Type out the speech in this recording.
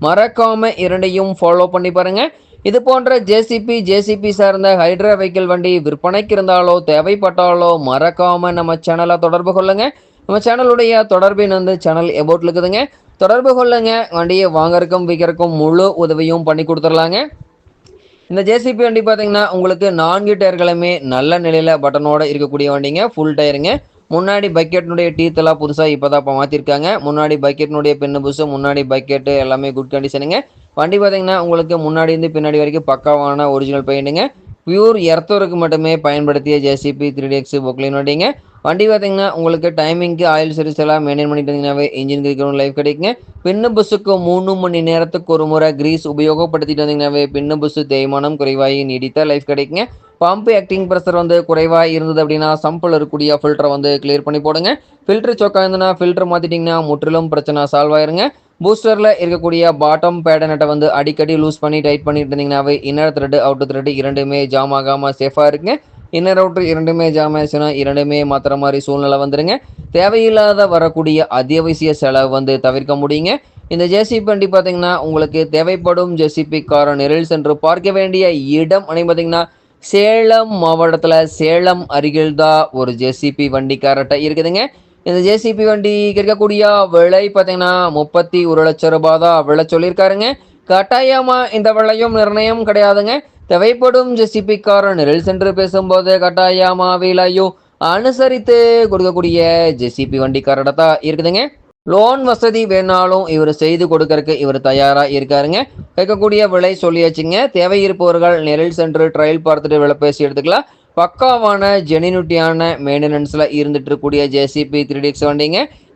மறக்காமல் இரண்டையும் ஃபாலோ பண்ணி பாருங்கள் இது போன்ற ஜேசிபி ஜேசிபி சார்ந்த ஹைட்ரா வெஹிக்கிள் வண்டி விற்பனைக்கு இருந்தாலோ தேவைப்பட்டாலோ மறக்காமல் நம்ம சேனலை தொடர்பு கொள்ளுங்க. நம்ம சேனலுடைய தொடர்பின் வந்து சேனல் எபோட் இருக்குதுங்க. தொடர்பு கொள்ளுங்க. வண்டியை வாங்கறக்கும் விற்கிறக்கும் முழு உதவியும் பண்ணி கொடுத்துடலாங்க. இந்த ஜேசிபி வண்டி பார்த்தீங்கன்னா உங்களுக்கு நான்கு டயர்களுமே நல்ல நிலையில் பட்டனோட இருக்கக்கூடிய வண்டிங்க. ஃபுல் டயருங்க முன்னாடி பக்கெட்னுடைய டீத் எல்லாம் புதுசாக இப்போ தான் இப்போ மாற்றிருக்காங்க முன்னாடி பக்கெட்னுடைய பின்னு புதுசு முன்னாடி பக்கெட்டு எல்லாமே குட் கண்டிஷனுங்க வண்டி பார்த்தீங்கன்னா உங்களுக்கு முன்னாடி இருந்து பின்னாடி வரைக்கும் பக்காவான ஒரிஜினல் பெயிண்ட்டுங்க பியூர் எர்த்தோருக்கு மட்டுமே பயன்படுத்திய ஜேசிபி த்ரீ எக்ஸ் பொக்லின் வண்டிங்க. வண்டி பார்த்தீங்கன்னா உங்களுக்கு டைமிங்க்கு ஆயில் சர்வீஸ் எல்லாம் மெயின்டைன் பண்ணிட்டு இருந்தீங்கன்னாவே இன்ஜின் கிரிக்கணும் லைஃப் கிடைக்குங்க. பின்னு புஸ்ஸுக்கு மூணு மணி நேரத்துக்கு ஒரு முறை கிரீஸ் உபயோகப்படுத்திட்டு வந்தீங்கன்னாவே பின்னு புஸ்ஸு தேய்மானம் குறைவாகி நீடித்த லைஃப் கிடைக்குங்க. பம்ப் ஆக்டிங் ப்ரெஷர் வந்து குறைவாக இருந்தது அப்படின்னா சம்பில் இருக்கக்கூடிய ஃபில்டரை வந்து கிளியர் பண்ணி போடுங்க. ஃபில்டர் சொக்கா இருந்ததுன்னா ஃபில்டர் மாற்றிட்டிங்கன்னா முற்றிலும் பிரச்சனை சால்வ் ஆயிருங்க. பூஸ்டரில் இருக்கக்கூடிய பாட்டம் பேடனட்டை வந்து அடிக்கடி லூஸ் பண்ணி டைட் பண்ணிட்டு இருந்தீங்கன்னாவே இன்னர் த்ரெட் அவுட் த்ரெட் இரண்டுமே ஜாம் ஆகாமல் சேஃபாக இருக்குங்க. இன்னர் அவுட்ரு இரண்டுமே ஜாம் ஆயிடுச்சுன்னா இரண்டுமே மாத்திர மாதிரி சூழ்நிலை வந்துருங்க. தேவையில்லாத வரக்கூடிய அத்தியாவசிய செலவு வந்து தவிர்க்க முடியுங்க. இந்த ஜேசிபி வண்டி பார்த்தீங்கன்னா உங்களுக்கு தேவைப்படும் ஜேசிபி காரை நிரல் சென்று பார்க்க வேண்டிய இடம் அப்படின்னு பார்த்தீங்கன்னா சேலம் மாவட்டத்தில் சேலம் அருகில் தான் ஒரு ஜேசிபி வண்டி கரெக்டாக இருக்குதுங்க. இந்த ஜேசிபி வண்டி இருக்கக்கூடிய விலை பார்த்தீங்கன்னா முப்பத்தி ஒரு லட்சம் ரூபாய் தான் விலை சொல்லியிருக்காருங்க. கட்டாயமாக இந்த விலையும் நிர்ணயம் கிடையாதுங்க. தேவைப்படும் ஜெசிபிக்காரன் கார நிரல் சென்று பேசும்போது கட்டாயமாவிலையும் அனுசரித்து கொடுக்கக்கூடிய ஜெசிபி வண்டி தான் இருக்குதுங்க. லோன் வசதி வேணாலும் இவர் செய்து கொடுக்கறதுக்கு இவர் தயாராக இருக்காருங்க. கேட்கக்கூடிய விலை சொல்லியாச்சுங்க. தேவை இருப்பவர்கள் நெரில் சென்று ட்ரையல் பார்த்துட்டு விலை பேசி எடுத்துக்கலாம். பக்காவான ஜெனினுட்டியான மெயின்டெனன்ஸில் இருந்துட்டு இருக்கக்கூடிய ஜேசிபி த்ரீ டிக்ஸ் வண்டிங்க.